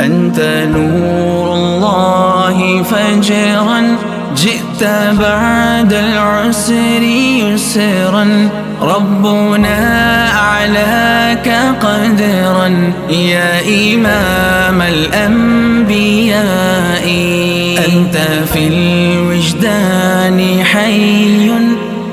أنت نور الله فجرا جئت بعد العسر يسرا. ربنا أعلاك قدرا يا إمام الأنبياء. أنت في الوجدان حي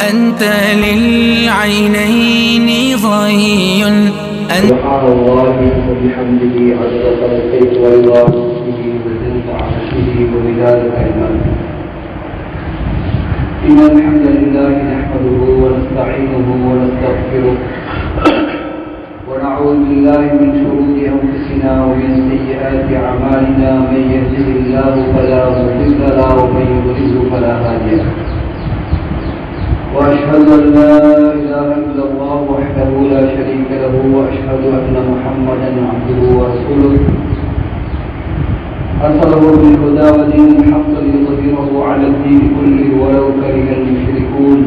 أنت للعينين ضي أنت سبحان الله وبحمده عدد خلقه ورضا نفسه وزنة عرشه ومداد كلماته إن الحمد لله نحمده ونستعينه ونستغفره. ونعوذ بالله من شرور أنفسنا ومن سيئات أعمالنا. من يهده الله فلا مضل له ومن يضلل فلا هادي له. أرسله بالهدى ودين الحق ليظهره على الدين كله ولو كره المشركون.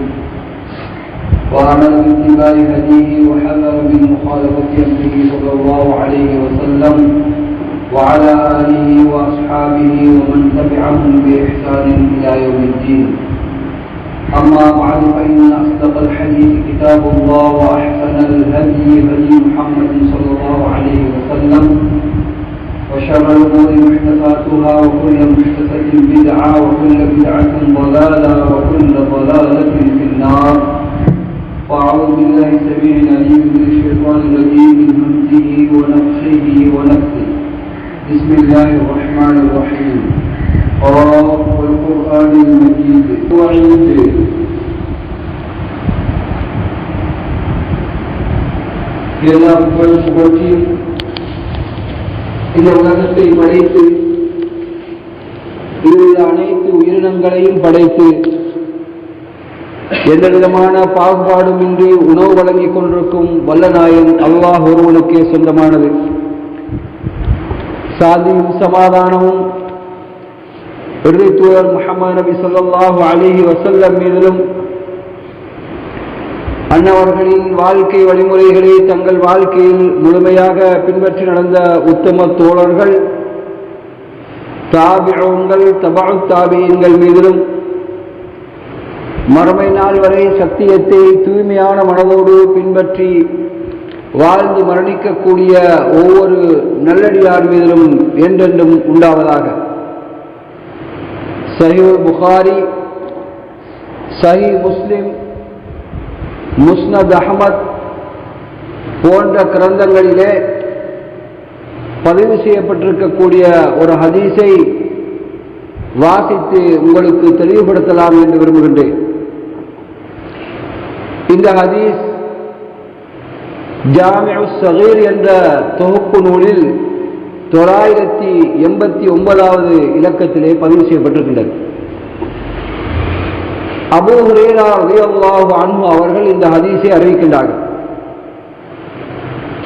وعمل باتباع هديه وحذر من مخالفة أمره صلى الله عليه وسلم وعلى آله وأصحابه ومن تبعهم بإحسان إلى يوم الدين. أما بعد فإن أصدق الحديث كتاب الله وأحسن الهدي هدي محمد صلى الله عليه وسلم وشر الأمور محدثاتها وكل محدثة بدعة وكل بدعة ضلالة وكل ضلالة في النار. وأعوذ بالله السميع العليم من الشيطان الرجيم من همزه ونفخه ونفسه. بسم الله الرحمن الرحيم. قرأ القرآن المجيد. وعيد كلام والقرآن இந்த உலகத்தை படைத்து இதில் அனைத்து உயிரினங்களையும் படைத்து எந்த விதமான பாகுபாடுமின்றி உணவு வழங்கிக் கொண்டிருக்கும் வல்லநாயன் அல்லாஹ் ஒருவனுக்கே சொந்தமானது. சாதியும் சமாதானமும் இறுதி தூதர் முகமது நபி சொல்லாஹு அலிஹி வசல்லம் மீதிலும் அன்னவர்களின் வாழ்க்கை வழிமுறைகளை தங்கள் வாழ்க்கையில் முழுமையாக பின்பற்றி நடந்த உத்தம தோழர்கள் தாபிழங்கள் தபால் தாபியங்கள் மீதிலும் மறுமை நாள் வரை சத்தியத்தை தூய்மையான மனதோடு பின்பற்றி வாழ்ந்து மரணிக்கக்கூடிய ஒவ்வொரு நல்லடியார் மீதிலும் என்றென்றும் உண்டாவதாக. சஹி புகாரி சஹி முஸ்லிம் முஸ்னத் அஹமத் போன்ற கிரந்தங்களிலே பதிவு செய்யப்பட்டிருக்கக்கூடிய ஒரு ஹதீஸை வாசித்து உங்களுக்கு தெளிவுபடுத்தலாம் என்று விரும்புகின்றேன். இந்த ஹதீஸ் ஜாமியு சகீர் என்ற தொகுப்பு நூலில் தொள்ளாயிரத்தி எண்பத்தி ஒன்பதாவது இலக்கத்திலே பதிவு செய்யப்பட்டிருக்கின்றது. அபூ ஹுரேரா ரலியல்லாஹு அவர்கள் இந்த ஹதீஸை அறிவிக்கின்றார்கள்.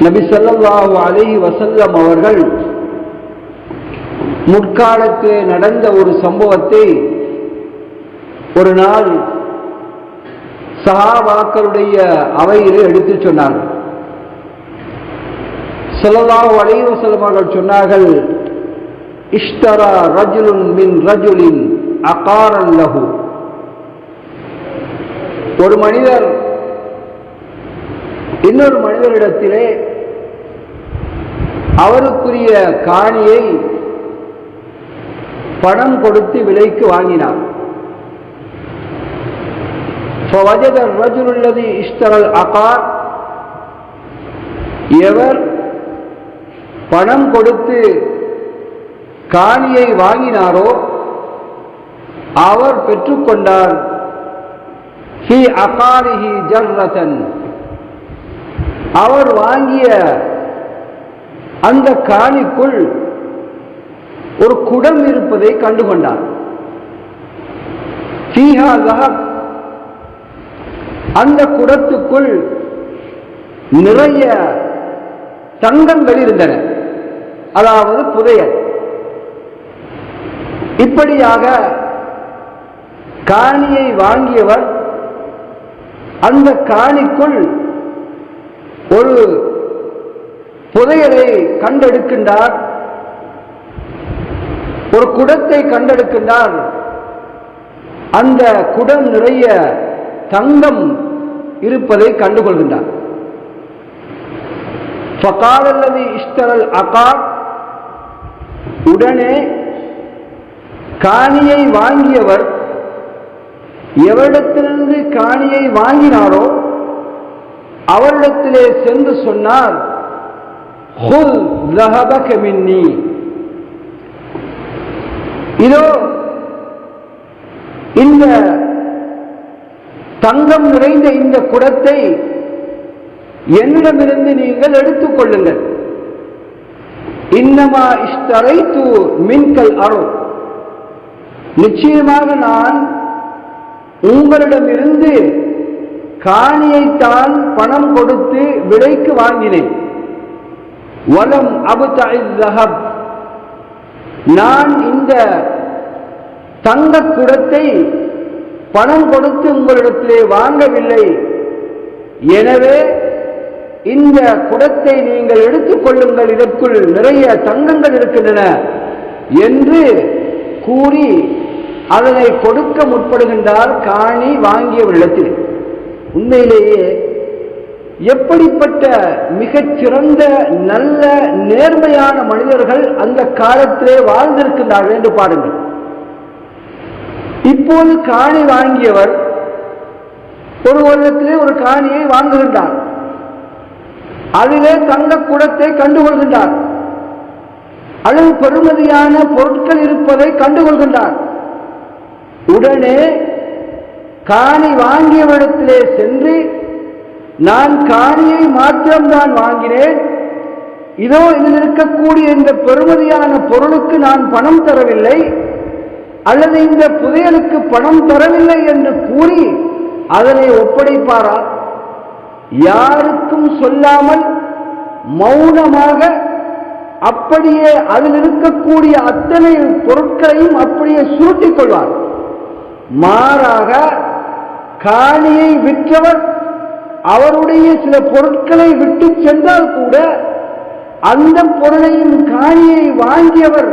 நபி ஸல்லல்லாஹு அலி வசல்லம் அவர்கள் முற்காலத்தில் நடந்த ஒரு சம்பவத்தை ஒரு நாள் சஹாபாக்களுடைய அவையிலே எடுத்துச் சொன்னார்கள். ஸல்லல்லாஹு அலைஹி வஸல்லம் அவர்கள் சொன்னார்கள் இஷ்டரா ரஜுலுன் மின் ரஜுலின் அகாரன் லஹு. ஒரு மனிதர் இன்னொரு மனிதரிடத்திலே அவருக்குரிய காணியை பணம் கொடுத்து விலைக்கு வாங்கினார் فوجد الرجل الذي اشترى العقار எவர் பணம் கொடுத்து காணியை வாங்கினாரோ அவர் பெற்றுக்கொண்டார் ஹி அகாரிஹி ஜர்ரதன். அவர் வாங்கிய அந்த காணிக்குள் ஒரு குடம் இருப்பதை கண்டுகொண்டார். அந்த குடத்துக்குள் நிறைய தங்கங்கள் இருந்தன. அதாவது புதையல். இப்படியாக காணியை வாங்கியவர் அந்த காணிக்குள் ஒரு புதையலை கண்டெடுக்கின்றார். ஒரு குடத்தை கண்டெடுக்கின்றார். அந்த குடம் நிறைய தங்கம் இருப்பதை கண்டுகொள்கின்றார். ஃபகாலல்லதி இஷ்டரல் அகார் உடனே காணியை வாங்கியவர் எவரிடத்திலிருந்து காணியை வாங்கினாரோ அவரிடத்திலே சென்று சொன்னார் ஹுல் லஹபக இதோ இந்த தங்கம் நிறைந்த இந்த குடத்தை என்னிடமிருந்து நீங்கள் எடுத்துக்கொள்ளுங்கள் இன்னமா இஷ்டரை தூ மின்கல் அருள். நிச்சயமாக நான் உங்களிடமிருந்து காணியைத்தான் பணம் கொடுத்து விலைக்கு வாங்கினேன். வலம் அபுதஹப் நான் இந்த தங்க குடத்தை பணம் கொடுத்து உங்களிடத்திலே வாங்கவில்லை. எனவே இந்த குடத்தை நீங்கள் எடுத்துக்கொள்ளுங்கள் இதற்குள் நிறைய தங்கங்கள் இருக்கின்றன என்று கூறி அதனை கொடுக்க முற்படுகின்றார் காணி வாங்கியவரிடத்தில் உண்மையிலேயே எப்படிப்பட்ட மிகச் சிறந்த நல்ல நேர்மையான மனிதர்கள் அந்த காலத்திலே வாழ்ந்திருக்கின்றார்கள் என்று பாருங்கள். இப்போது காணி வாங்கியவர் ஒரு வருடத்திலே ஒரு காணியை வாங்குகின்றார். அதிலே தங்க குடத்தை கண்டுகொள்கின்றார். அளவு பெறுமதியான பொருட்கள் இருப்பதை கண்டுகொள்கின்றார். உடனே காணி வாங்கியவிடத்திலே சென்று நான் காணியை மாத்திரம்தான் வாங்கினேன். இதோ இதில் இருக்கக்கூடிய இந்த பெருமதியான பொருளுக்கு நான் பணம் தரவில்லை அல்லது இந்த புதையலுக்கு பணம் தரவில்லை என்று கூறி அதனை ஒப்படைப்பாரா? யாருக்கும் சொல்லாமல் மௌனமாக அப்படியே அதில் இருக்கக்கூடிய அத்தனை பொருட்களையும் அப்படியே சுருட்டிக் கொள்வார். மாறாக காணியை விற்றவர் அவருடைய சில பொருட்களை விட்டு சென்றால் கூட அந்த பொருளையும் காணியை வாங்கியவர்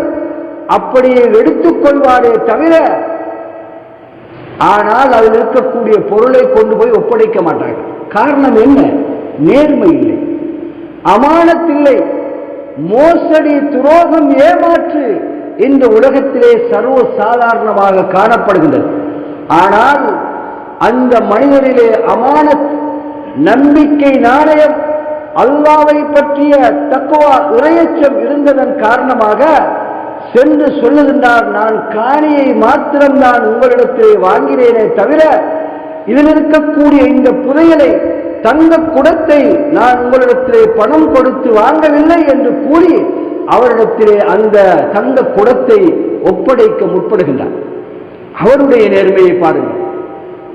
அப்படியே எடுத்துக்கொள்வாரே தவிர ஆனால் அதில் இருக்கக்கூடிய பொருளை கொண்டு போய் ஒப்படைக்க மாட்டார்கள். காரணம் என்ன? நேர்மை இல்லை. அமானத்தில்லை. மோசடி துரோகம் ஏமாற்று இந்த உலகத்திலே சர்வ சாதாரணமாக காணப்படுகின்றது. ஆனால் அந்த மனிதரிலே அமானத் நம்பிக்கை நாணயம் அல்லாவை பற்றிய தக்குவா இறையச்சம் இருந்ததன் காரணமாக சென்று சொல்லுகின்றார் நான் காணியை மாத்திரம் நான் உங்களிடத்திலே வாங்கினேனே தவிர இதில் இருக்கக்கூடிய இந்த புதையலை தங்க குடத்தை நான் உங்களிடத்திலே பணம் கொடுத்து வாங்கவில்லை என்று கூறி அவரிடத்திலே அந்த தங்க குடத்தை ஒப்படைக்க முற்படுகின்றார். அவருடைய நேர்மையை பாருங்கள்.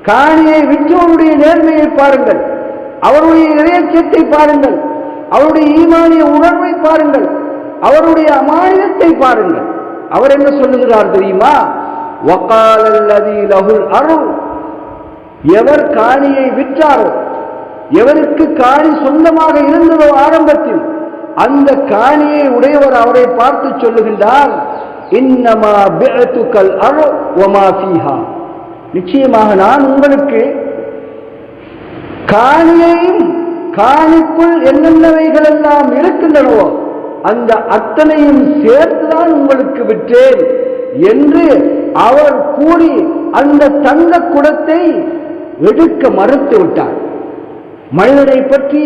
காணியை விற்றவருடைய நேர்மையை பாருங்கள். அவருடைய இறையச்சத்தை பாருங்கள். அவருடைய ஈமானிய உணர்வை பாருங்கள். அவருடைய அமானியத்தை பாருங்கள். அவர் என்ன சொல்லுகிறார் தெரியுமா? அருள் எவர் காணியை விற்றாரோ எவருக்கு காணி சொந்தமாக இருந்ததோ ஆரம்பத்தில் அந்த காணியை உடையவர் அவரை பார்த்து சொல்லுகின்றார். இன்னமா பிஅத்துக்கல் அரு வமா ஃபீஹா. நிச்சயமாக நான் உங்களுக்கு காணியையும் காணிக்குள் என்னென்னவைகள் எல்லாம் இருக்கின்றனவோ அந்த அத்தனையும் சேர்த்துதான் உங்களுக்கு விற்றேன் என்று அவர் கூறி அந்த தங்க குடத்தை எடுக்க மறுத்து விட்டார். மனிதனை பற்றி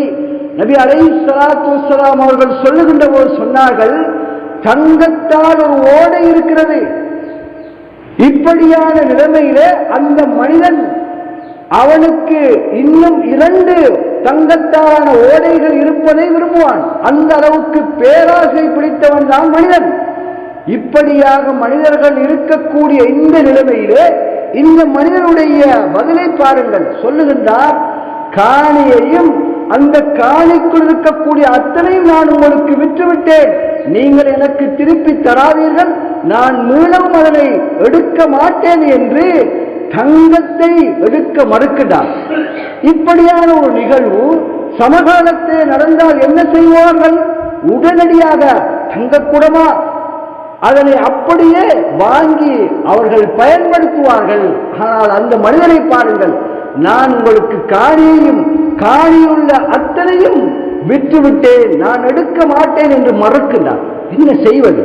நபி அலை சலாத்து அவர்கள் சொல்லுகின்ற போது சொன்னார்கள் தங்கத்தால் ஒரு ஓடை இருக்கிறது. இப்படியான நிலைமையிலே அந்த மனிதன் அவனுக்கு இன்னும் இரண்டு தங்கத்தாலான ஓடைகள் இருப்பதை விரும்புவான். அந்த அளவுக்கு பேராசை பிடித்தவன் தான் மனிதன். இப்படியாக மனிதர்கள் இருக்கக்கூடிய இந்த நிலைமையிலே இந்த மனிதனுடைய பதிலை பாருங்கள். சொல்லுகின்றார் காணியையும் அந்த காணிக்குள் இருக்கக்கூடிய அத்தனையும் நான் உங்களுக்கு விற்றுவிட்டேன். நீங்கள் எனக்கு திருப்பி தராதீர்கள். நான் மீளவும் அதனை எடுக்க மாட்டேன் என்று தங்கத்தை எடுக்க மறுக்கிறார். இப்படியான ஒரு நிகழ்வு சமகாலத்தில் நடந்தால் என்ன செய்வார்கள்? உடனடியாக தங்கக்குடமா? அதனை அப்படியே வாங்கி அவர்கள் பயன்படுத்துவார்கள். ஆனால் அந்த மனிதனை பாருங்கள் நான் உங்களுக்கு காணியையும் காணியுள்ள அத்தனையும் விட்டுவிட்டேன் நான் எடுக்க மாட்டேன் என்று மறுக்கின்றார் என்ன செய்வது?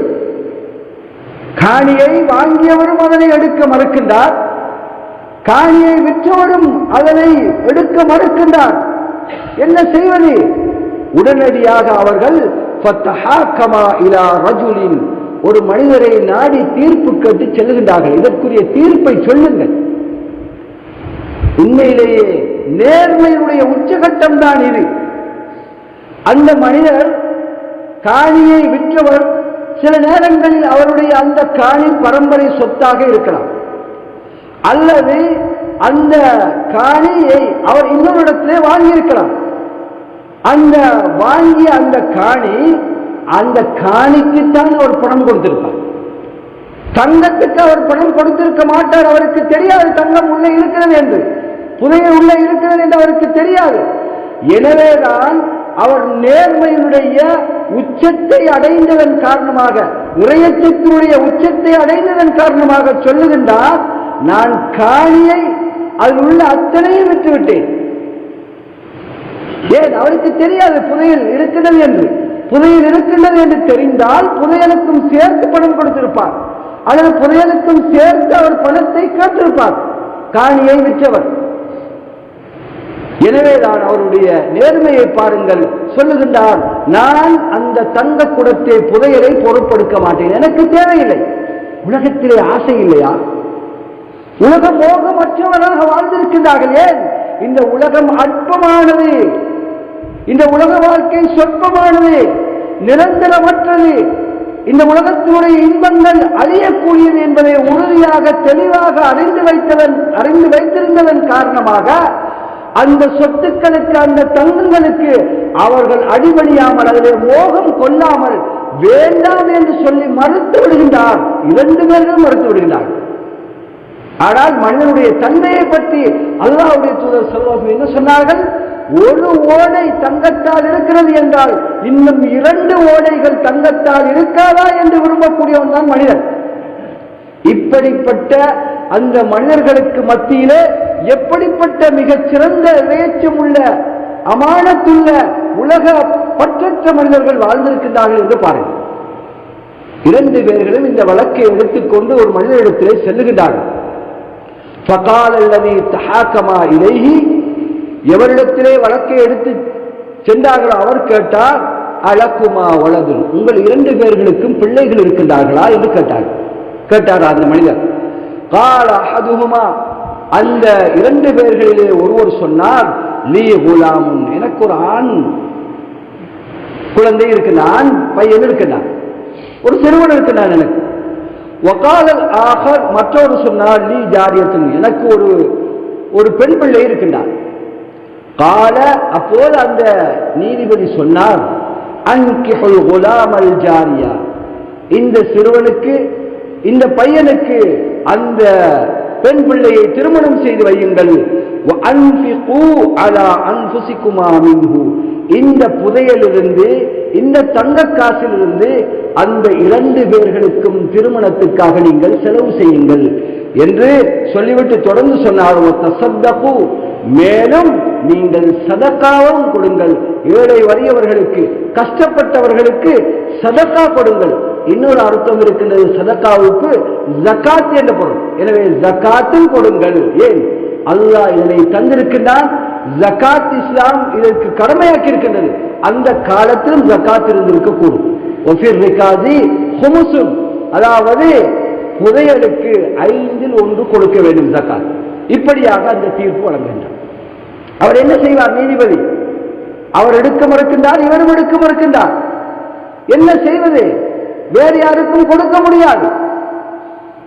காணியை வாங்கியவரும் அதனை எடுக்க மறுக்கின்றார். காணியை விற்றவரும் அதனை எடுக்க மறுக்கின்றார். என்ன செய்வது? உடனடியாக அவர்கள் ஒரு மனிதரை நாடி தீர்ப்பு கேட்டு செல்கின்றார்கள் இதற்குரிய தீர்ப்பை சொல்லுங்கள். உண்மையிலேயே நேர்மையுடைய உச்சகட்டம் தான் இது. அந்த மனிதர் காணியை விற்றவர் சில நேரங்களில் அவருடைய அந்த காணி பரம்பரை சொத்தாக இருக்கலாம். அல்லது அந்த காணியை அவர் இன்னொரு இடத்திலே வாங்கியிருக்கலாம். அந்த வாங்கிய அந்த காணி அந்த காணிக்குத்தான் அவர் பணம் கொடுத்திருப்பார். தங்கத்துக்கு அவர் பணம் கொடுத்திருக்க மாட்டார் அவருக்கு தெரியாது தங்கம் உள்ளே இருக்கிறது என்று. புதைய உள்ளே இருக்கிறது என்று அவருக்கு தெரியாது. எனவேதான் அவர் நேர்மையினுடைய உச்சத்தை அடைந்ததன் காரணமாக இறையச்சத்தினுடைய உச்சத்தை அடைந்ததன் காரணமாக சொல்லுகின்றார் நான் காணியை அதில் உள்ள அத்தனையும் விட்டுவிட்டேன். ஏன்? அவருக்கு தெரியாது புதையல் இருக்கிறது என்று. புதையல் இருக்கின்றது என்று தெரிந்தால் புதையலுக்கும் சேர்த்து பணம் கொடுத்திருப்பார். அல்லது புதையலுக்கும் சேர்த்து அவர் பணத்தை கேட்டிருப்பார். காணியை விற்றவர். எனவேதான் அவருடைய நேர்மையை பாருங்கள். சொல்லுகின்றார் நான் அந்த தங்க குடத்தை புதையலை பொருட்படுத்த மாட்டேன். எனக்கு தேவையில்லை. உலகத்திலே ஆசை இல்லையா? உலக மோகமற்றவராக வாழ்ந்திருக்கின்றார்கள் ஏன்? இந்த உலகம் அற்பமானது. இந்த உலக வாழ்க்கை சொற்பமானது. நிரந்தரமற்றது. இந்த உலகத்தினுடைய இன்பங்கள் அழியக்கூடியது என்பதை உறுதியாக தெளிவாக அறிந்து வைத்தவன் அறிந்து வைத்திருந்ததன் காரணமாக அந்த சொத்துக்களுக்கு அந்த தங்கங்களுக்கு அவர்கள் அடிபணியாமல் அதிலே மோகம் கொள்ளாமல் வேண்டாம் என்று சொல்லி மறுத்து விடுகின்றார். இரண்டு பேர்களும் மறுத்து விடுகின்றார் ஆனால் மனிதனுடைய தன்மையை பற்றி அல்லாவுடைய தூதர் செல்வம் என்ன சொன்னார்கள் ஒரு ஓடை தங்கத்தால் இருக்கிறது என்றால் இன்னும் இரண்டு ஓடைகள் தங்கத்தால் இருக்காதா? என்று விரும்பக்கூடியவன் தான் மனிதன். இப்படிப்பட்ட அந்த மன்னர்களுக்கு மத்தியிலே எப்படிப்பட்ட மிகச் சிறந்த இறையச்சம் உள்ள அமானத்துள்ள உலக பற்றற்ற மனிதர்கள் வாழ்ந்திருக்கின்றார்கள் என்று பாருங்கள். இரண்டு பேர்களும் இந்த வழக்கை எடுத்துக்கொண்டு ஒரு மனிதனிடத்திலே செல்லுகின்றார்கள். எவரிடத்திலே வழக்கை எடுத்து சென்றார்களோ அவர் கேட்டார் அழக்குமா வலது? உங்கள் இரண்டு பேர்களுக்கும் பிள்ளைகள் இருக்கின்றார்களா என்று கேட்டார் கேட்டார் அந்த மனிதர். கால அஹதுகுமா அந்த இரண்டு பேர்களிலே ஒருவர் சொன்னார் லீ குலாமுன் எனக்கு ஒரு ஆண். குழந்தை இருக்கின்றான் ஆண் பையன் இருக்கின்றான் ஒரு சிறுவன் இருக்கின்றான் எனக்கு. ஒகாலல் ஆகர் மற்றொரு சொன்னார் லீ ஜாரியத்தின் எனக்கு ஒரு ஒரு பெண் பிள்ளை இருக்கின்றார் கால அப்போது அந்த நீதிபதி சொன்னார் அன்கிஹுல் குலாமல் ஜாரியா. இந்த சிறுவனுக்கு இந்த பையனுக்கு அந்த பெண் பிள்ளையை திருமணம் செய்து வையுங்கள். இந்த புதையலிருந்து இந்த தங்க காசிலிருந்து அந்த இரண்டு பேர்களுக்கும் திருமணத்துக்காக நீங்கள் செலவு செய்யுங்கள் என்று சொல்லிவிட்டு தொடர்ந்து சொன்னார். மேலும் நீங்கள் சதக்காவும் கொடுங்கள். ஏழை வறியவர்களுக்கு கஷ்டப்பட்டவர்களுக்கு சதக்கா கொடுங்கள். இன்னொரு அர்த்தம் இருக்கின்றது சதக்காவுக்கு ஜக்காத் என்ற பொருள். எனவே ஜக்காத்தும் கொடுங்கள். ஏன்? அல்லாஹ் இதனை தந்திருக்கின்றான். ஜக்காத் இஸ்லாம் இதற்கு கடமையாக்கி இருக்கின்றது. அந்த காலத்திலும் ஜக்காத் இருந்திருக்கக்கூடும். கூடும் அதாவது புதையலுக்கு ஐந்தில் ஒன்று கொடுக்க வேண்டும் ஜக்காத். இப்படியாக அந்த தீர்ப்பு வழங்குகின்றார் அவர் என்ன செய்வார்? நீதிபதி. அவர் எடுக்க மறுக்கின்றார் இவரும் எடுக்க மறுக்கின்றார். என்ன செய்வது? வேறு யாருக்கும் கொடுக்க முடியாது.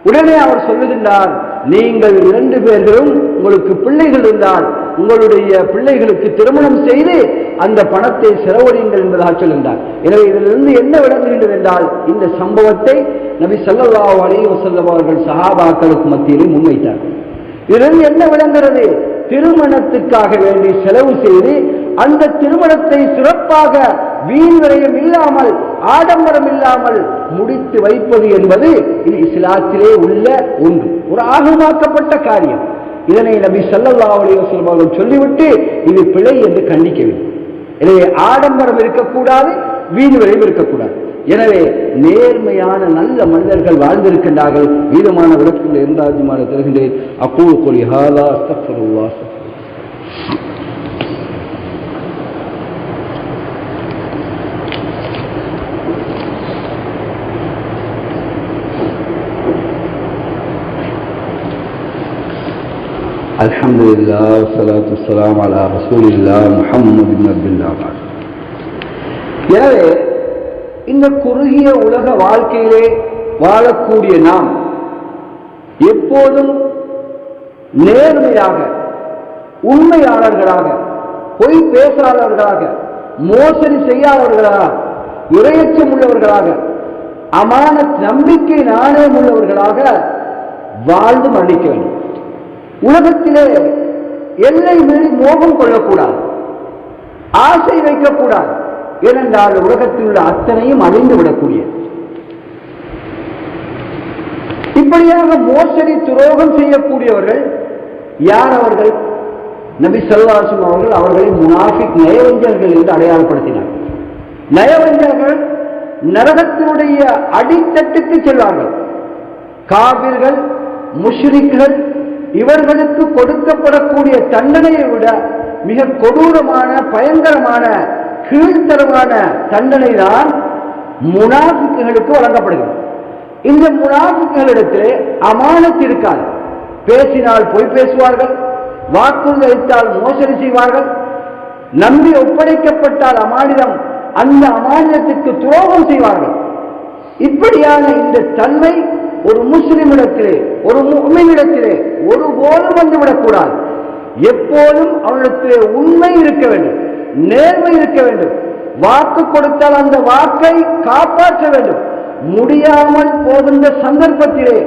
உடனே அவர் சொல்லுகின்றார் நீங்கள் இரண்டு பேரும் உங்களுக்கு பிள்ளைகள் இருந்தால் உங்களுடைய பிள்ளைகளுக்கு திருமணம் செய்து அந்த பணத்தை செலவழியுங்கள் என்பதாக சொல்கின்றார் எனவே இதிலிருந்து என்ன விளங்குகின்றது என்றால் இந்த சம்பவத்தை நபி ஸல்லல்லாஹு அலைஹி வஸல்லம் அவர்கள் சஹாபாக்களுக்கு மத்தியிலே முன்வைத்தார். இதிலிருந்து என்ன விளங்குறது திருமணத்துக்காக வேண்டி செலவு செய்து அந்த திருமணத்தை சிறப்பாக வீண் விரயம் இல்லாமல் ஆடம்பரம் இல்லாமல் முடித்து வைப்பது என்பது இது இஸ்லாத்திலே உள்ள ஒன்று. ஒரு ஆகமாக்கப்பட்ட காரியம். இதனை நபி ஸல்லல்லாஹு அவர்கள் சொல்லிவிட்டு இது பிழை என்று கண்டிக்கவில்லை. எனவே ஆடம்பரம் இருக்கக்கூடாது வீடு விரைவு இருக்கக்கூடாது. எனவே நேர்மையான நல்ல மனிதர்கள் வாழ்ந்திருக்கின்றார்கள். வீதமான விளக்கங்கள் இருந்தாஜுமான தருகின்றேன்? அப்போது கொலி ஹாலா அஸ்தக்ஃபிருல்லாஹ். الحمد لله والصلاة والسلام على رسول الله محمد بن عبد الله بعد. எனவே இந்த குறுகிய உலக வாழ்க்கையிலே வாழக்கூடிய நாம் எப்போதும் நேர்மையாக உண்மையாளர்களாக பொய் பேசாதவர்களாக மோசடி செய்யாதவர்களாக இரையச்சம் உள்ளவர்களாக அமான நம்பிக்கை நாணயம் உள்ளவர்களாக வாழ்ந்து மன்னிக்க வேண்டும் உலகத்திலே எல்லை மீறி மோகம் கொள்ளக்கூடாது. ஆசை வைக்கக்கூடாது. ஏனென்றால் உலகத்தில் உள்ள அத்தனையும் அழிந்து விடக்கூடியது. இப்படியாக மோசடி துரோகம் செய்யக்கூடியவர்கள் யார் அவர்கள்? நபி சல்லாசும் அவர்கள் அவர்களை முனாஃபிக் நயவஞ்சர்கள் என்று அடையாளப்படுத்தினார். நயவஞ்சர்கள் நரகத்தினுடைய அடித்தட்டுக்கு செல்வார்கள். காவிர்கள் முஷ்ரிக்கள் இவர்களுக்கு கொடுக்கப்படக்கூடிய தண்டனையை விட மிக கொடூரமான பயங்கரமான கீழ்த்தரமான தண்டனை தான் முனாஃபிக்குகளுக்கு வழங்கப்படுகிறது. இந்த முனாஃபிக்குகளிடத்திலே அமானத் இருக்காது. பேசினால் பொய் பேசுவார்கள் வாக்குறுதி அளித்தால் மோசடி செய்வார்கள் நம்பி ஒப்படைக்கப்பட்டால் அமானிதம் அந்த அமானிதத்திற்கு துரோகம் செய்வார்கள். இப்படியான இந்த தன்மை ஒரு முஸ்லிமிடத்திலே ஒரு முமினிடத்திலே ஒருபோதும் வந்துவிடக்கூடாது எப்போதும் அவனிடத்திலே உண்மை இருக்க வேண்டும் நேர்மை இருக்க வேண்டும். வாக்கு கொடுத்தால் அந்த வாக்கை காப்பாற்ற வேண்டும். முடியாமல் போகின்ற சந்தர்ப்பத்திலே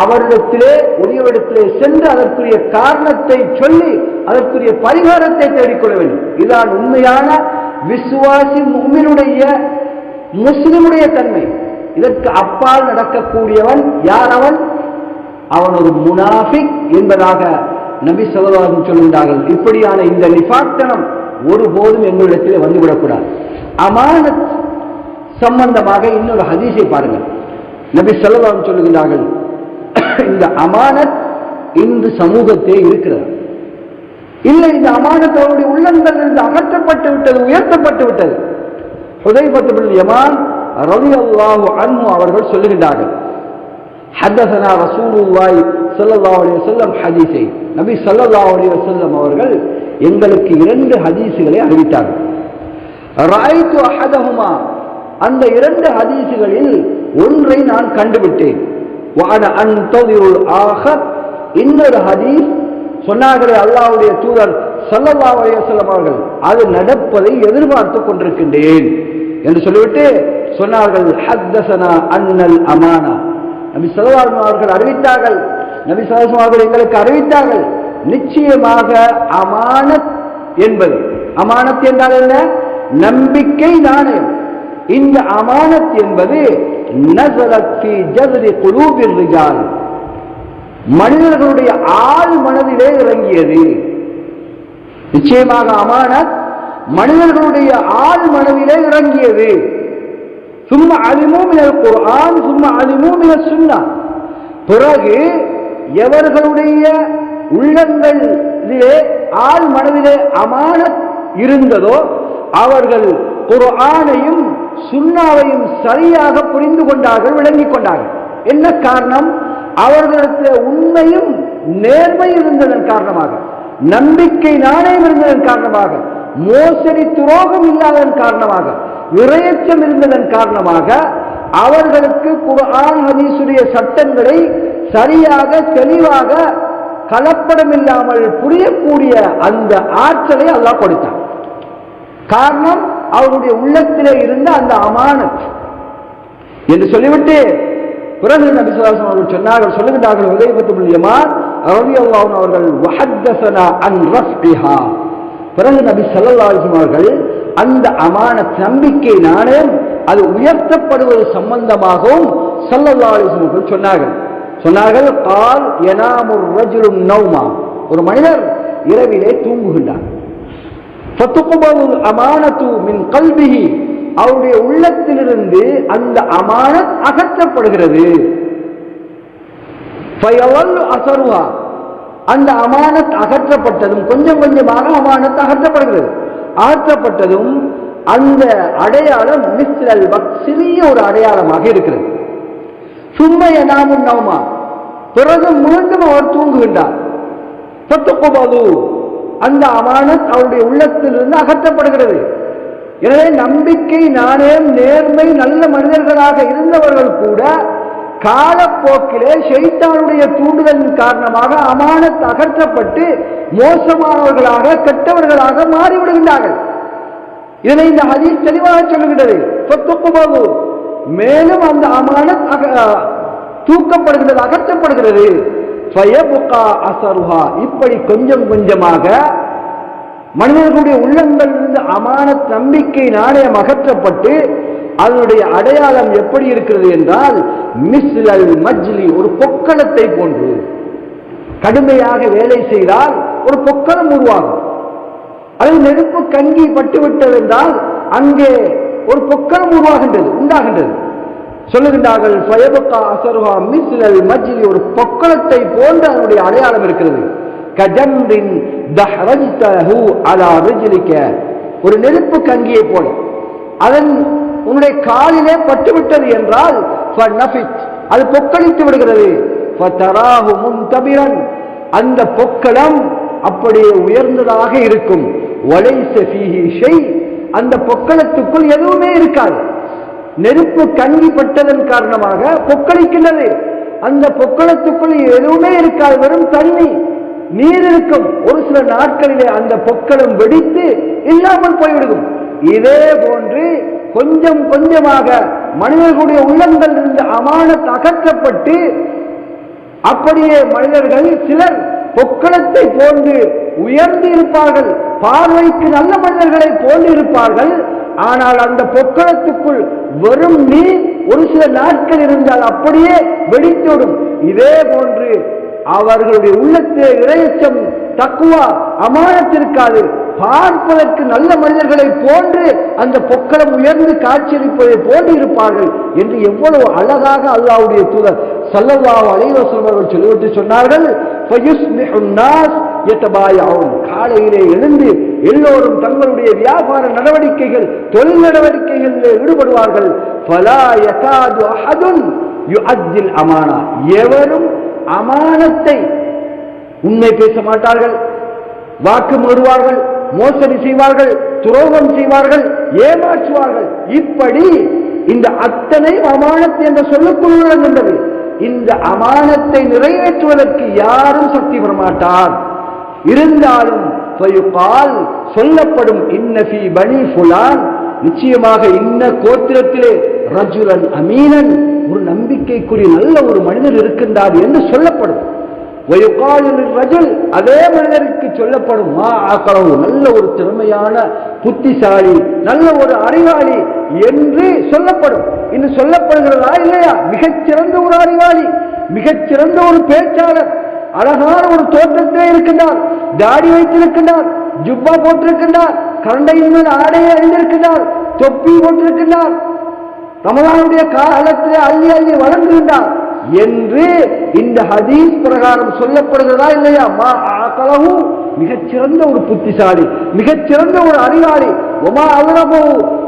அவரிடத்திலே உரியவரிடத்திலே சென்று அதற்குரிய காரணத்தை சொல்லி அதற்குரிய பரிகாரத்தை தேடிக்கொள்ள வேண்டும். இதுதான் உண்மையான விசுவாசி முகமினுடைய முஸ்லிமுடைய தன்மை. இதற்கு அப்பால் நடக்கக்கூடியவன் யார் அவன் அவன் ஒரு முனாஃபிக் என்பதாக நபி சொல்லவாகும் சொல்கின்றார்கள். இப்படியான இந்த நிபாக்தனம் ஒருபோதும் எங்களிடத்தில் வந்துவிடக்கூடாது. அமானத் சம்பந்தமாக இன்னொரு ஹதீஸை பாருங்கள். நபி சொல்லவாகும் சொல்லுகின்றார்கள் இந்த அமானத் இன்று சமூகத்தே இருக்கிறது. இல்லை இந்த அமானத் அவருடைய உள்ளங்கள் இருந்து அகற்றப்பட்டு விட்டது உயர்த்தப்பட்டு விட்டது. யமான் ரவி அல்லாஹு அன்மு அவர்கள் சொல்லுகின்றார்கள். ஹத்தசனா ரசூலுல்லாய் ஸல்லல்லாஹு அலைஹி ஹதீஸை. நபி ஸல்லல்லாஹு அலைஹி வஸல்லம் அவர்கள் எங்களுக்கு இரண்டு ஹதீஸுகளை அறிவித்தார்கள். ராய்து அஹதஹுமா. அந்த இரண்டு ஹதீஸுகளில் ஒன்றை நான் கண்டுவிட்டேன். இன்னொரு ஹதீஸ் சொன்னார்கள் அல்லாவுடைய தூதர் ஸல்லல்லாஹு அலைஹி அவர்கள் அது நடப்பதை எதிர்பார்த்து கொண்டிருக்கின்றேன். என்று சொல்லிவிட்டு சொன்னார்கள் ஹத்தசனா அன்னல் அமானா. நபி ஸல்லல்லாஹு அவர்கள் அறிவித்தார்கள். நபி ஸல்லல்லாஹு அவர்கள் எங்களுக்கு அறிவித்தார்கள். நிச்சயமாக அமானத் என்பது. அமானத் என்றால் என்ன? நம்பிக்கை நாணயம் இந்த அமானத் என்பது நஸலத் ஃபீ ஜஸ்ரி ரிஜால். மனிதர்களுடைய ஆள் மனதிலே இறங்கியது. நிச்சயமாக அமானத் மனிதர்களுடைய ஆள் மனதிலே இறங்கியது. சும்மா அலிமூமினல் குரான் சும்மா அலிமூமின சுன்னா பிறகு எவர்களுடைய உள்ளங்களிலே ஆள் மனதிலே அமான இருந்ததோ அவர்கள் குரானையும் சுண்ணாவையும் சரியாக புரிந்து கொண்டார்கள் விளங்கிக் கொண்டார்கள். என்ன காரணம்? அவர்களுக்கு உண்மையும் நேர்மை இருந்ததன் காரணமாக நம்பிக்கை நாணயம் இருந்ததன் காரணமாக மோசடி துரோகம் இல்லாததன் காரணமாக இரையச்சம் இருந்ததன் காரணமாக அவர்களுக்கு குரான் ஹதீசுடைய சட்டங்களை சரியாக தெளிவாக கலப்படம் இல்லாமல் புரியக்கூடிய அந்த ஆற்றலை அல்லா கொடுத்தான். காரணம் அவருடைய உள்ளத்திலே இருந்த அந்த அமானத். என்று சொல்லிவிட்டு பிறகு நபி சொல்லாசம் அவர்கள் சொன்னார்கள் சொல்லுகின்றார்கள் உதயபத்து யமான் ரலியல்லாஹு அவர்கள் பிறகு நபி ஸல்லல்லாஹு அவர்கள் அந்த அமானத் நம்பிக்கை நாணயம் அது உயர்த்தப்படுவது சம்பந்தமாகவும் ஸல்லல்லாஹு சொன்னார்கள். சொன்னார்கள் கால் எனாமுர் ரஜுலும் நௌமா. ஒரு மனிதர் இரவிலே தூங்குகின்றார். அமானத்து மின் கல்பிஹி. அவருடைய உள்ளத்திலிருந்து அந்த அமானத் அகற்றப்படுகிறது. அசருவா அந்த அமானத் அகற்றப்பட்டதும் கொஞ்சம் கொஞ்சமாக அமானத் அகற்றப்படுகிறது. ஆற்றப்பட்டதும் அந்த அடையாளம் மிஸ்ரல் சிறிய ஒரு அடையாளமாக இருக்கிறது. சும்மைய நாமும் நவமா பிறகு மீண்டும் அவர் தூங்குகின்றார். ஃபத்துக்பலு அந்த அமானத் அவருடைய உள்ளத்திலிருந்து அகற்றப்படுகிறது. எனவே நம்பிக்கை நாணயம் நேர்மை நல்ல மனிதர்களாக இருந்தவர்கள் கூட காலப்போக்கிலே ஷைத்தானுடைய தூண்டுதலின் காரணமாக அமானத் அகற்றப்பட்டு மோசமானவர்களாக கெட்டவர்களாக மாறிவிடுகின்றார்கள். இதனை இந்த ஹதீஸ் தெளிவாக சொல்லுகின்றது. சொத்துக்குபாகு மேலும் அந்த அமானத் அக- தூக்கப்படுகிறது அகற்றப்படுகிறது. இப்படி கொஞ்சம் கொஞ்சமாக மனிதர்களுடைய உள்ளங்களிலிருந்து அமான நம்பிக்கை நாணயம் அகற்றப்பட்டு அதனுடைய அடையாளம் எப்படி இருக்கிறது என்றால் மிஸ்லல் மஜ்லி ஒரு பொக்களத்தை போன்று. கடுமையாக வேலை செய்தால் ஒரு பொக்களம் உருவாகும். அது நெருப்பு கங்கி பட்டுவிட்டது என்றால் அங்கே ஒரு பொக்களம் உருவாகின்றது உண்டாகின்றது. சொல்லுகின்றார்கள் ஃபயபுகா அசருஹா மிஸ்லல் மஜ்லி. ஒரு பொக்களத்தை போன்று அதனுடைய அடையாளம் இருக்கிறது. கஜம்பின் தஹ்ரஜ்தஹு அலா ரிஜ்லிக. ஒரு நெருப்பு கங்கியை போல. அதன் உன்னுடைய காலிலே பட்டுவிட்டது என்றால் அது பொக்களித்து விடுகிறது. அந்த பொக்களம் அப்படியே உயர்ந்ததாக இருக்கும். அந்த பொக்களத்துக்குள் எதுவுமே இருக்காது. நெருப்பு கங்கி பட்டதன் காரணமாக பொக்களிக்கின்றது அந்த பொக்களத்துக்குள் எதுவுமே இருக்காது. வெறும் தண்ணி நீர் இருக்கும். ஒரு சில நாட்களிலே அந்த பொக்களம் வெடித்து இல்லாமல் போய்விடுகும் இதே போன்று கொஞ்சம் கொஞ்சமாக மனிதர்களுடைய உள்ளங்கள் இருந்து அமானத் அகற்றப்பட்டு அப்படியே மனிதர்கள் சிலர் பொக்களத்தை போன்று உயர்ந்து இருப்பார்கள். பார்வைக்கு நல்ல மனிதர்களை போன்று இருப்பார்கள். ஆனால் அந்த பொக்களத்துக்குள் வெறும் நீர் ஒரு சில நாட்கள் இருந்தால் அப்படியே வெடித்தோடும். இதே போன்று அவர்களுடைய உள்ளத்திலே இரையச்சம் தக்குவா அமானத்திருக்காது. பார்ப்பதற்கு நல்ல மனிதர்களை போன்று அந்த பொக்களம் உயர்ந்து காட்சியளிப்பதை போன்று இருப்பார்கள் என்று எவ்வளவு அழகாக அல்லாவுடைய தூதர் சல்லல்லா அலைவசம் அவர்கள் சொல்லிவிட்டு சொன்னார்கள். காலையிலே எழுந்து எல்லோரும் தங்களுடைய வியாபார நடவடிக்கைகள் தொழில் நடவடிக்கைகளில் ஈடுபடுவார்கள். அமானா. எவரும் அமானத்தை உண்மை பேச மாட்டார்கள் வாக்கு மறுவார்கள். மோசடி செய்வார்கள் துரோகம் செய்வார்கள் ஏமாற்றுவார்கள். இப்படி இந்த அத்தனை அமானத் என்ற சொல்லுக்குள் விளங்குகின்றது இந்த அமானத்தை நிறைவேற்றுவதற்கு யாரும் சக்தி பெறமாட்டார் இருந்தாலும் சொல்லப்படும் இன்னஃபி பனி ஃபுலான். நிச்சயமாக இன்ன கோத்திரத்திலே ரஜுலன் அமீனன் ஒரு நம்பிக்கைக்குரிய நல்ல ஒரு மனிதர் இருக்கின்றார் என்று சொல்லப்படும். அதே மனிதருக்கு சொல்லப்படும் மா ஆக்களவு நல்ல ஒரு திறமையான புத்திசாலி நல்ல ஒரு அறிவாளி என்று சொல்லப்படும். இன்னும் சொல்லப்படுகிறதா இல்லையா? மிகச்சிறந்த ஒரு அறிவாளி மிகச்சிறந்த ஒரு பேச்சாளர் அழகான ஒரு தோற்றத்திலே இருக்கின்றார் தாடி வைத்திருக்கின்றார் ஜுப்பா போட்டிருக்கின்றார் கரண்டையின் மேல் ஆடையை அணிந்திருக்கின்றார் தொப்பி போட்டிருக்கின்றார் ரமலானுடைய காலத்திலே அள்ளி அள்ளி வழங்குகின்றார் என்று இந்த ஹதீஸ் பிரகாரம் சொல்லப்படுகிறதா இல்லையா? மா ஆக்களவு மிகச்சிறந்த ஒரு புத்திசாலி மிகச்சிறந்த ஒரு அறிவாளி. உமா அலரபு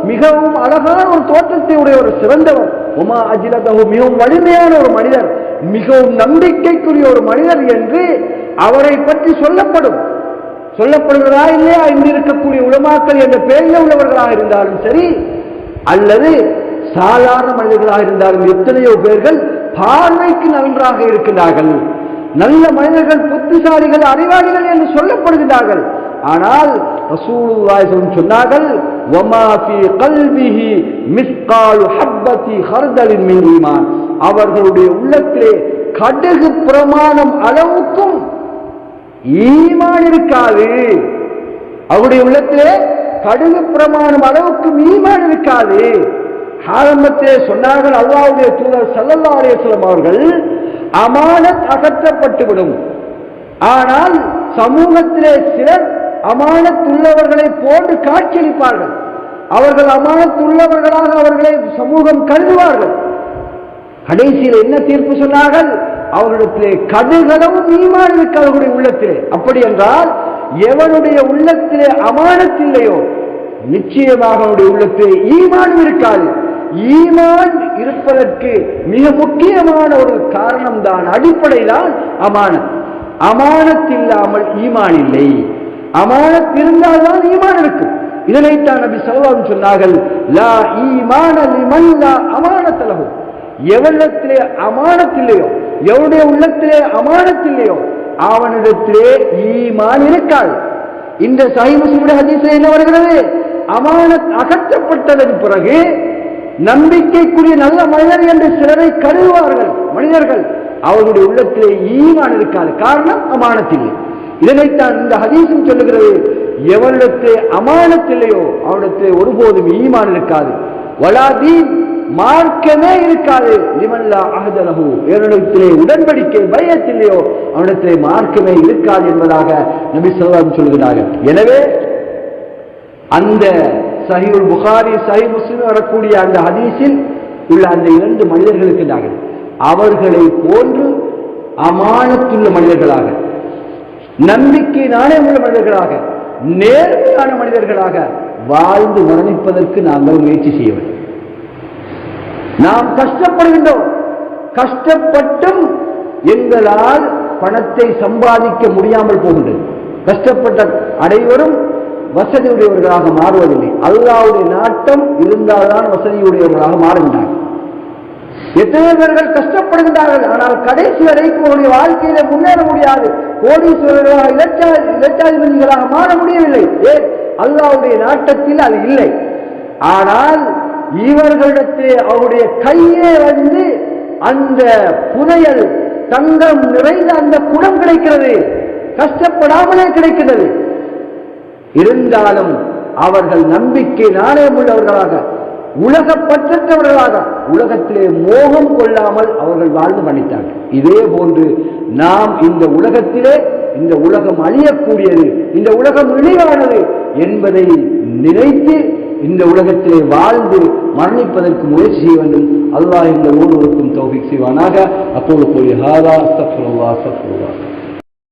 மிகவும் அழகான ஒரு தோற்றத்தை உடைய ஒரு சிறந்தவர். உமா அஜிலதகு மிகவும் வலிமையான ஒரு மனிதர் மிகவும் நம்பிக்கைக்குரிய ஒரு மனிதர் என்று அவரை பற்றி சொல்லப்படும். சொல்லப்படுகிறதா இல்லையா? இன்று இருக்கக்கூடிய உலமாக்கள் என்ற பெயரில் உள்ளவர்களாக இருந்தாலும் சரி அல்லது சாதாரண மனிதர்களாக இருந்தாலும் எத்தனையோ பேர்கள் பார்வைக்கு நன்றாக இருக்கின்றார்கள். நல்ல மனிதர்கள் புத்திசாலிகள் அறிவாளிகள் என்று சொல்லப்படுகிறார்கள் ஆனால் ரசூலுல்லாஹி சொன்னார்கள் வமா ஃபீ கல்பிஹி மிஸ்காலு ஹர்தலின் மின் ஈமான். அவர்களுடைய உள்ளத்திலே கடுகு பிரமாணம் அளவுக்கும் ஈமான் இருக்காது. அவருடைய உள்ளத்திலே கடுகு பிரமாணம் அளவுக்கும் ஈமான் இருக்காது. ஆரம்பத்திலே சொன்னார்கள் அல்லாவுடைய தூதர் சல்லல்லா அலிஸ்லாம் அவர்கள் அமானத் அகற்றப்பட்டுவிடும். ஆனால் சமூகத்திலே சிலர் அமானத்துள்ளவர்களை போன்று காட்சியளிப்பார்கள். அவர்கள் அமானத்துள்ளவர்களாக அவர்களை சமூகம் கருதுவார்கள். கடைசியில் என்ன தீர்ப்பு சொன்னார்கள்? அவர்களிடத்திலே கடுகளவும் ஈமான் இருக்கு அவர்களுடைய உள்ளத்திலே. அப்படி என்றால் எவனுடைய உள்ளத்திலே அமானத்தில்லையோ நிச்சயமாக அவனுடைய உள்ளத்திலே ஈமான் இருக்காது. ஈமான் இருப்பதற்கு மிக முக்கியமான ஒரு காரணம் தான் அடிப்படை தான் அமானத். அமானத் இல்லாமல் ஈமான் இல்லை. அமானத் இருந்தால்தான் ஈமான் இருக்கும். இதனைத்தான் நபி சல்வாம் சொன்னார்கள் லா ஈமான லிமன் லா அமானத்தலகு அமானத்தில்லையோ எவனுடைய உள்ளத்திலே அமானத்தில்லையோ அவனிடத்திலே ஈமான் இருக்காள் இந்த சாய் முஸ்லிமுடைய ஹதீஸில் என்ன வருகிறது? அமானத் அகற்றப்பட்டதன் பிறகு நம்பிக்கைக்குரிய நல்ல மனிதர் என்று சிலரை கருதுவார்கள். மனிதர்கள் அவர்களுடைய உள்ளத்திலே ஈமான் இருக்காது. காரணம் அமானத்திலே. இதனைத்தான் இந்த ஹதீசும் சொல்லுகிறது. எவனிடத்திலே அமானத்தில்லையோ அவனிடத்திலே ஒருபோதும் ஈமான் இருக்காது. வலாதீன் மார்க்கமே இருக்காது. லிமல்லா அகதலகு என்னிடத்திலே உடன்படிக்கை பயத்திலேயோ அவனிடத்திலே மார்க்கமே இருக்காது என்பதாக நபி சொல்லாம் சொல்கிறார்கள். எனவே அந்த சஹிவுல் புகாரி சஹி முஸ்லிம் வரக்கூடிய அந்த ஹதீஸில் உள்ள அந்த இரண்டு மனிதர்களுக்கு நாங்கள் அவர்களை போன்று அமானத்துள்ள மனிதர்களாக நம்பிக்கை நாணயமுள்ள மனிதர்களாக நேர்மையான மனிதர்களாக வாழ்ந்து மரணிப்பதற்கு நாங்கள் முயற்சி செய்ய வேண்டும் நாம் கஷ்டப்படுகின்றோம். கஷ்டப்பட்டும் எங்களால் பணத்தை சம்பாதிக்க முடியாமல் போகின்றது. கஷ்டப்பட்ட அனைவரும் வசதியுடையவர்களாக மாறுவதில்லை. அல்லாவுடைய நாட்டம் இருந்தால்தான் வசதியுடையவர்களாக மாறுகின்றார்கள். எத்தனை பேர்கள் கஷ்டப்படுகின்றார்கள். ஆனால் கடைசி வரைக்கும் அவருடைய வாழ்க்கையில முன்னேற முடியாது. கோடீஸ்வரர்களாக இலட்சா இலட்சாதிபதிகளாக மாற முடியவில்லை. ஏன்? அல்லாவுடைய நாட்டத்தில் அது இல்லை. ஆனால் இவர்களிடத்தில் அவருடைய கையே வந்து அந்த புதையல் தங்கம் நிறைந்த அந்த குடம் கிடைக்கிறது. கஷ்டப்படாமலே கிடைக்கிறது இருந்தாலும் அவர்கள் நம்பிக்கை நாணயம் உள்ளவர்களாக உலக பற்றற்றவர்களாக உலகத்திலே மோகம் கொள்ளாமல் அவர்கள் வாழ்ந்து மன்னித்தார்கள். இதே போன்று நாம் இந்த உலகத்திலே இந்த உலகம் அழியக்கூடியது இந்த உலகம் இழிவானது என்பதை நினைத்து இந்த உலகத்திலே வாழ்ந்து மரணிப்பதற்கு முயற்சி செய்ய வேண்டும். அல்லாஹ் இந்த ஒவ்வொருவருக்கும் தௌஃபிக் செய்வானாக. அப்போது போய் ஹாதா சஃபுல்லா சஃபுல்லா